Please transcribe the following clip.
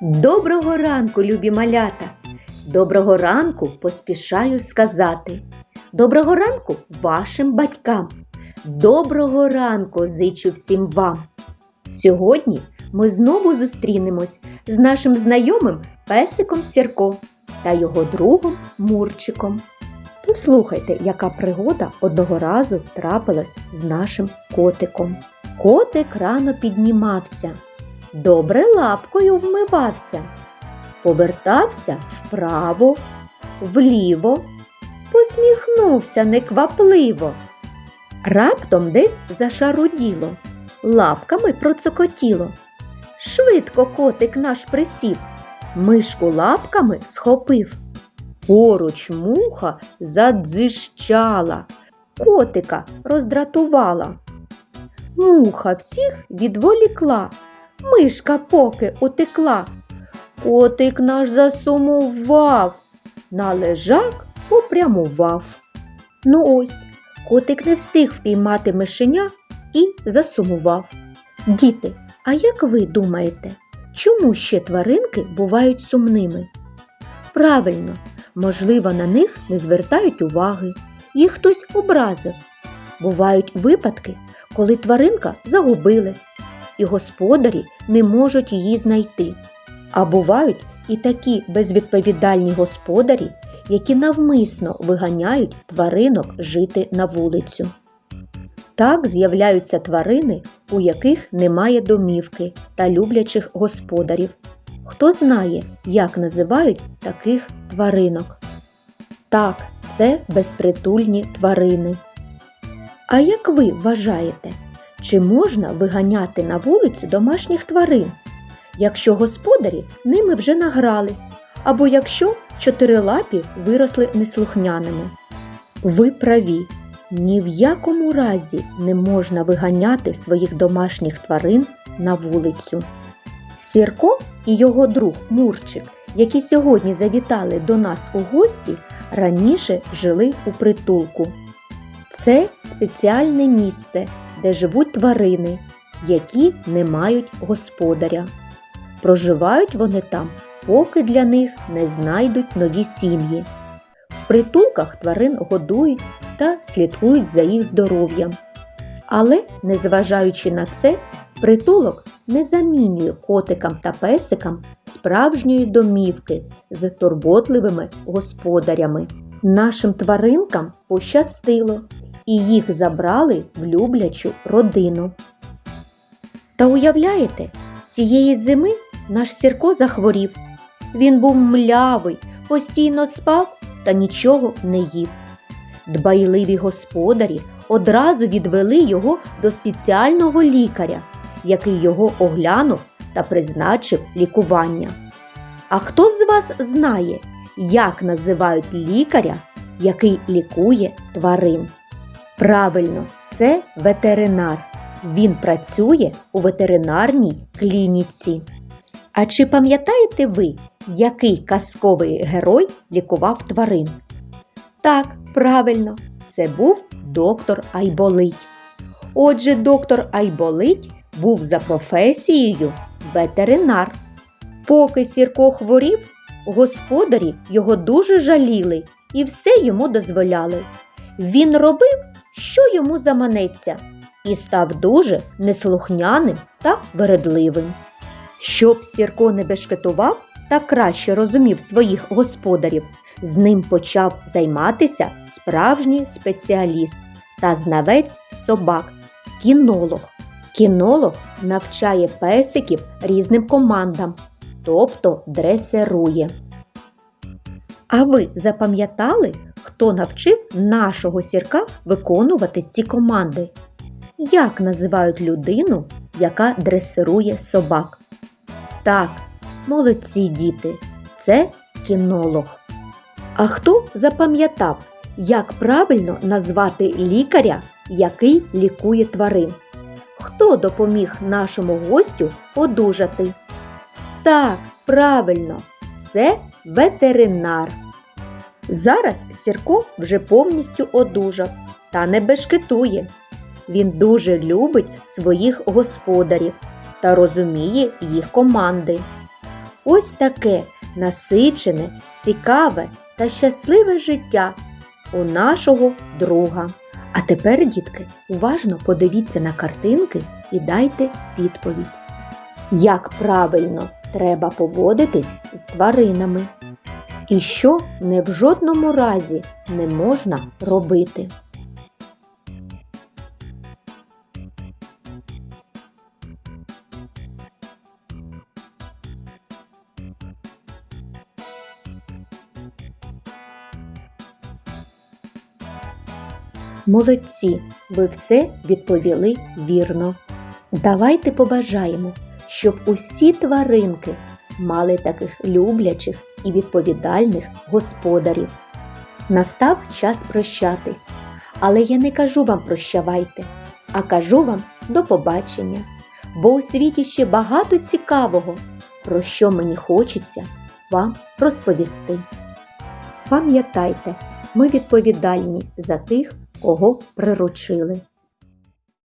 Доброго ранку, любі малята! Доброго ранку поспішаю сказати. Доброго ранку вашим батькам. Доброго ранку зичу всім вам. Сьогодні ми знову зустрінемось з нашим знайомим песиком Сірко та його другом Мурчиком. Послухайте, яка пригода одного разу трапилась з нашим котиком. Котик рано піднімався, добре лапкою вмивався, повертався вправо, вліво, посміхнувся неквапливо. Раптом десь зашаруділо, лапками процокотіло. Швидко котик наш присів, мишку лапками схопив. Поруч муха задзищала, котика роздратувала. Муха всіх відволікла, мишка поки утекла. Котик наш засумував, на лежак попрямував. Ну ось, котик не встиг впіймати мишеня і засумував. Діти, а як ви думаєте, чому ще тваринки бувають сумними? Правильно, можливо, на них не звертають уваги, їх хтось образив. Бувають випадки, коли тваринка загубилась, і господарі не можуть її знайти. А бувають і такі безвідповідальні господарі, які навмисно виганяють тваринок жити на вулицю. Так з'являються тварини, у яких немає домівки та люблячих господарів. Хто знає, як називають таких тваринок? Так, це безпритульні тварини. А як ви вважаєте, чи можна виганяти на вулицю домашніх тварин, якщо господарі ними вже награлись, або якщо чотирилапі виросли неслухняними? Ви праві, ні в якому разі не можна виганяти своїх домашніх тварин на вулицю. Сірко і його друг Мурчик, які сьогодні завітали до нас у гості, раніше жили у притулку. Це спеціальне місце, де живуть тварини, які не мають господаря. Проживають вони там, поки для них не знайдуть нові сім'ї. В притулках тварин годують та слідкують за їх здоров'ям. Але, незважаючи на це, притулок не замінює котикам та песикам справжньої домівки з турботливими господарями. Нашим тваринкам пощастило, і їх забрали в люблячу родину. Та уявляєте, цієї зими наш Сірко захворів. Він був млявий, постійно спав та нічого не їв. Дбайливі господарі одразу відвели його до спеціального лікаря, який його оглянув та призначив лікування. А хто з вас знає, як називають лікаря, який лікує тварин? Правильно, це ветеринар. Він працює у ветеринарній клініці. А чи пам'ятаєте ви, який казковий герой лікував тварин? Так, правильно, це був доктор Айболить. Отже, доктор Айболить був за професією ветеринар. Поки Сірко хворів, господарі його дуже жаліли і все йому дозволяли. Він робив, що йому заманеться, і став дуже неслухняним та вередливим. Щоб Сірко не бешкетував та краще розумів своїх господарів, з ним почав займатися справжній спеціаліст та знавець собак кінолог. Кінолог навчає песиків різним командам, тобто дресирує. А ви запам'ятали, хто навчив нашого сірка виконувати ці команди? Як називають людину, яка дресирує собак? Так, молодці діти, це кінолог. А хто запам'ятав, як правильно назвати лікаря, який лікує тварин? Хто допоміг нашому гостю одужати? Так, правильно, це ветеринар. Зараз Сірко вже повністю одужав та не бешкетує. Він дуже любить своїх господарів та розуміє їх команди. ось таке насичене, цікаве та щасливе життя у нашого друга. А тепер, дітки, уважно подивіться на картинки і дайте відповідь. Як правильно треба поводитись з тваринами? І що не в жодному разі не можна робити? Молодці, ви все відповіли вірно. Давайте побажаємо, щоб усі тваринки мали таких люблячих і відповідальних господарів. Настав час прощатись, але я не кажу вам прощавайте, а кажу вам до побачення, бо у світі ще багато цікавого, про що мені хочеться вам розповісти. Пам'ятайте, ми відповідальні за тих, кого приручили.